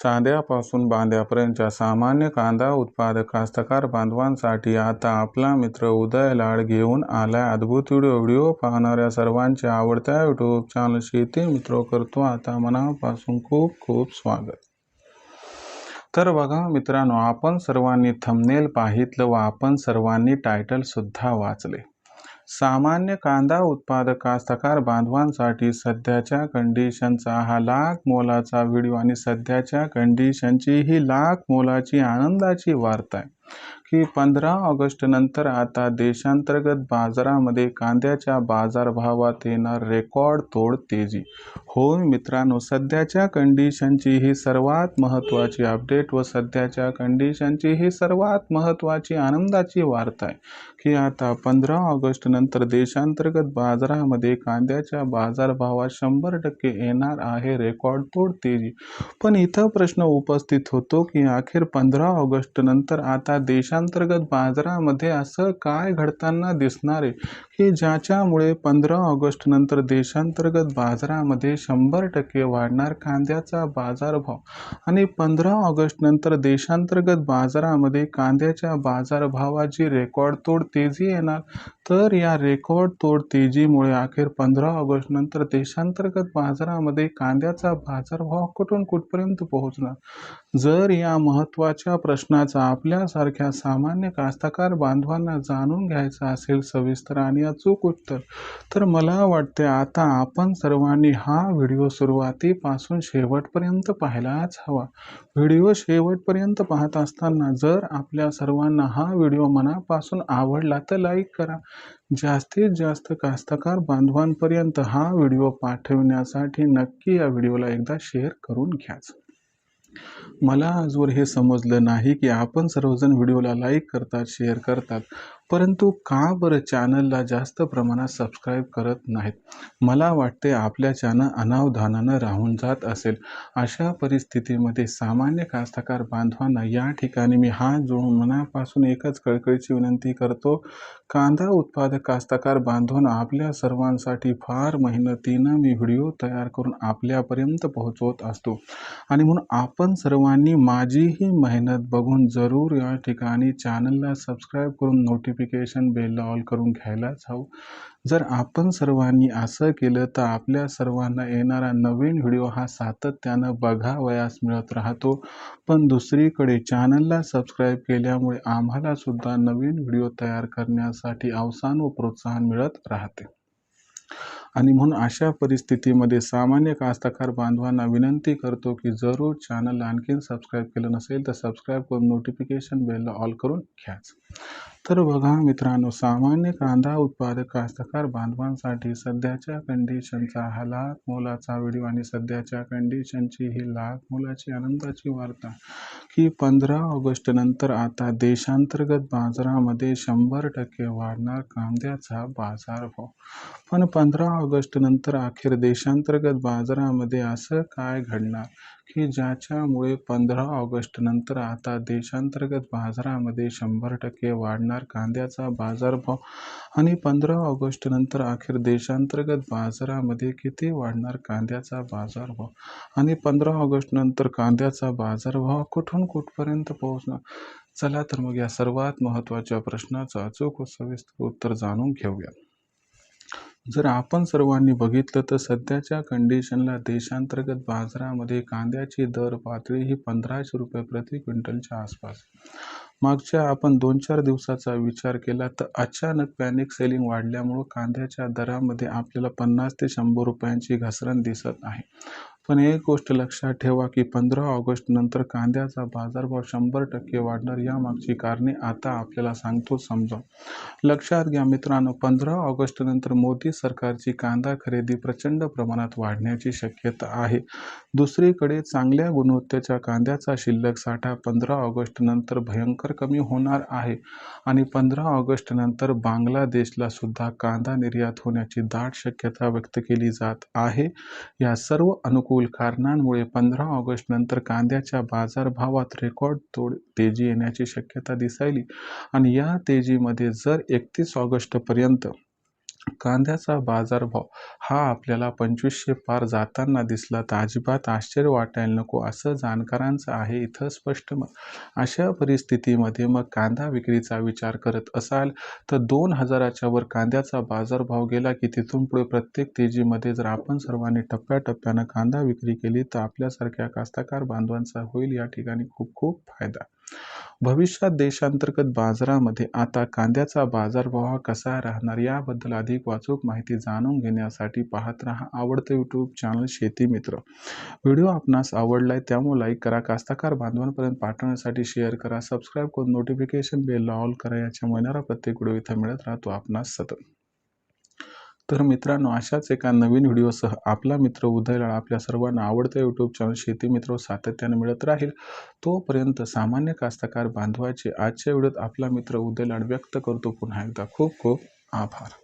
चांद्यापासून बांद्यापर्यंतच्या सामान्य कांदा उत्पादक कास्तकार बांधवांसाठी आता आपला मित्र उदय लाड घेऊन आलाय. अद्भुत व्हिडिओ व्हिडिओ पाहणाऱ्या सर्वांच्या आवडत्या यूट्यूब चॅनल शेती मित्र करतो. आता मनापासून खूप खूप स्वागत. तर बघा मित्रांनो आपण सर्वांनी थंबनेल पाहितलं व आपण सर्वांनी टायटल सुद्धा वाचले. सामान्य कांदा उत्पादक कास्तकार बांधवांसाठी सध्याच्या कंडिशनचा हा लाख मोलाचा व्हिडिओ आणि सध्याच्या कंडिशनची ही लाख मोलाची आनंदाची वार्ता आहे. की पंधरा ऑगस्ट नंतर आता देशांतर्गत बाजारामध्ये कांद्याच्या बाजारभावात येणार रेकॉर्ड तोड तेजी. होय मित्रांनो सध्याच्या कंडिशनची ही सर्वात महत्त्वाची अपडेट व सध्याच्या कंडिशनची ही सर्वात महत्त्वाची आनंदाची वार्ता आहे की आता पंधरा ऑगस्ट नंतर देशांतर्गत बाजारामध्ये कांद्याच्या बाजारभावात शंभर टक्के येणार आहे रेकॉर्ड तोड तेजी. पण इथं प्रश्न उपस्थित होतो की अखेर पंधरा ऑगस्ट नंतर आता देशांतर्गत बाजारामध्ये असं काय घडताना दिसणार आहे? की ज्याच्यामुळे पंधरा ऑगस्ट नंतर देशांतर्गत बाजारामध्ये शंभर टक्के वाढणार कांद्याचा बाजारभाव आणि पंधरा ऑगस्ट नंतर देशांतर्गत बाजारामध्ये कांद्याच्या बाजारभावाची रेकॉर्ड तोड तेजी येणार? तर या रेकॉर्ड तोड तेजीमुळे अखेर पंधरा ऑगस्ट नंतर देशांतर्गत बाजारामध्ये कांद्याचा बाजारभाव कुठून कुठपर्यंत पोहोचणार? जर या महत्त्वाच्या प्रश्नाचा आपल्यासारख्या सामान्य कास्तकार बांधवांना जाणून घ्यायचं असेल सविस्तर आणि अचूक उत्तर तर मला वाटते आता आपण सर्वांनी हा व्हिडिओ सुरुवातीपासून शेवटपर्यंत पाहायलाच हवा. व्हिडिओ शेवटपर्यंत पाहत असताना जर आपल्या सर्वांना हा व्हिडिओ मनापासून आवडला तर लाईक करा. जास्तीत जास्त कास्तकार बांधवांपर्यंत हा व्हिडिओ पाठवण्यासाठी नक्की या व्हिडिओला एकदा शेअर करून घ्याच. मला आजवर हे समजलं नाही की आपण सर्वजण व्हिडिओला लाईक करतात शेअर करतात. परंतु का बरं चॅनलला जास्त प्रमाणात सबस्क्राईब करत नाहीत? मला वाटते आपल्या चॅनल अनावधानानं राहून जात असेल. अशा परिस्थितीमध्ये सामान्य कास्तकार बांधवांना या ठिकाणी मी हात जोडून मनापासून एकच कळकळीची विनंती करतो. कांदा उत्पादक कास्तकार बांधवांना आपल्या सर्वांसाठी फार मेहनतीनं मी व्हिडिओ तयार करून आपल्यापर्यंत पोहोचवत असतो. आणि म्हणून आपण सर्वांनी माझीही मेहनत बघून जरूर या ठिकाणी चॅनलला सबस्क्राईब करून नोटिफिकेशन बेलला ऑल करून घ्यायलाच हवं. जर आपण सर्वांनी असं केलं तर आपल्या सर्वांना येणारा नवीन व्हिडिओ हा सातत्यानं बघावयास मिळत राहतो. पण दुसरीकडे चॅनलला सबस्क्राईब केल्यामुळे आम्हाला सुद्धा नवीन व्हिडिओ तयार करण्यासाठी अवसान व प्रोत्साहन मिळत राहते. आणि म्हणून अशा परिस्थितीमध्ये सामान्य कास्तकार बांधवांना विनंती करतो की जरूर चॅनलला आणखीन सबस्क्राईब केलं नसेल तर सबस्क्राईब करून नोटिफिकेशन बेलला ऑल करून घ्याच. तर बघा मित्रांनो सामान्य कांदा उत्पादक कास्तकार बांधवांसाठी सध्याच्या कंडिशनचा हा लाख मोलाचा व्हिडिओ आणि सध्याच्या कंडिशनची ही लाख मोलाची आनंदाची वार्ता की पंधरा ऑगस्ट नंतर आता देशांतर्गत बाजारामध्ये शंभर टक्के वाढणार कांद्याचा बाजारभाव पण पंधरा ऑगस्ट नंतर अखेर देशांतर्गत बाजारामध्ये असं काय घडणार? की ज्याच्यामुळे पंधरा ऑगस्ट नंतर आता देशांतर्गत बाजारामध्ये शंभर टक्के वाढणार कांद्याचा बाजारभाव आणि पंधरा ऑगस्ट नंतर अखेर देशांतर्गत बाजारामध्ये किती वाढणार कांद्याचा बाजारभाव? आणि पंधरा ऑगस्ट नंतर कांद्याचा बाजारभाव कुठून कुठपर्यंत पोहोचणार? चला तर मग या सर्वात महत्त्वाच्या प्रश्नाचं अचूक व सविस्तर उत्तर जाणून घेऊया. जर आपण सर्वांनी बघितलं तर सध्याच्या कंडिशनला देशांतर्गत बाजारामध्ये कांद्याची दर पातळी ही पंधराशे रुपये प्रति क्विंटलच्या आसपास मागच्या आपण दोन चार दिवसाचा विचार केला तर अचानक पॅनिक सेलिंग वाढल्यामुळं कांद्याच्या दरामध्ये आपल्याला पन्नास ते शंभर रुपयांची घसरण दिसत आहे. पण एक गोष्ट लक्षात ठेवा की पंधरा ऑगस्ट नंतर कांद्याचा बाजारभाव शंभर टक्के वाढणार यामागची कारणे आता आपल्याला सांगतो समजा. लक्षात घ्या मित्रांनो पंधरा ऑगस्ट नंतर मोदी सरकारची कांदा खरेदी प्रचंड प्रमाणात वाढण्याची शक्यता आहे. दुसरीकडे चांगल्या गुणवत्तेच्या कांद्याचा शिल्लक साठा पंधरा ऑगस्ट नंतर भयंकर कमी होणार आहे आणि पंधरा ऑगस्ट नंतर बांगलादेशला सुद्धा कांदा निर्यात होण्याची दाट शक्यता व्यक्त केली जात आहे. या सर्व अनुकूल कारणांमुळे पंधरा ऑगस्ट नंतर कांद्याच्या बाजारभावात रेकॉर्ड तोड तेजी येण्याची शक्यता दिसायली. आणि या तेजीमध्ये जर एकतीस ऑगस्टपर्यंत कांद्याचा बाजारभाव हा आपल्याला पंचवीसशे पार जाताना दिसला तर अजिबात आश्चर्य वाटायला नको असं जाणकारांचं आहे इथं स्पष्ट मत. अशा परिस्थितीमध्ये मग कांदा विक्रीचा विचार करत असाल तर दोन हजाराच्या वर कांद्याचा बाजारभाव गेला की तिथून पुढे प्रत्येक तेजीमध्ये जर आपण सर्वांनी टप्प्याटप्प्यानं कांदा विक्री केली तर आपल्यासारख्या कास्तकार बांधवांचा होईल या ठिकाणी खूप खूप फायदा. भविष्यात देशांतर्गत बाजारामध्ये आता कांद्याचा बाजारभाव कसा राहणार याबद्दल अधिक वाचूक माहिती जाणून घेण्यासाठी पाहत राहा आवडतं यूट्यूब चॅनल शेती मित्र. व्हिडिओ आपणास आवडलाय त्यामुळे लाईक करा कास्तकार बांधवांपर्यंत पाठवण्यासाठी शेअर करा सबस्क्राईब करून नोटिफिकेशन बेल ऑल करा याच्यामुळे येणारा प्रत्येक व्हिडिओ इथं मिळत राहतो आपणास सतत. तर मित्रांनो अशाच एका नवीन व्हिडिओसह आपला मित्र उदयलाळ आपल्या सर्वांना आवडतं यूट्यूब चॅनल शेती मित्र सातत्याने मिळत राहील. तोपर्यंत सामान्य कास्तकार बांधवाचे आजच्या व्हिडिओत आपला मित्र उदयलाड व्यक्त करतो. पुन्हा एकदा खूप खूप आभार.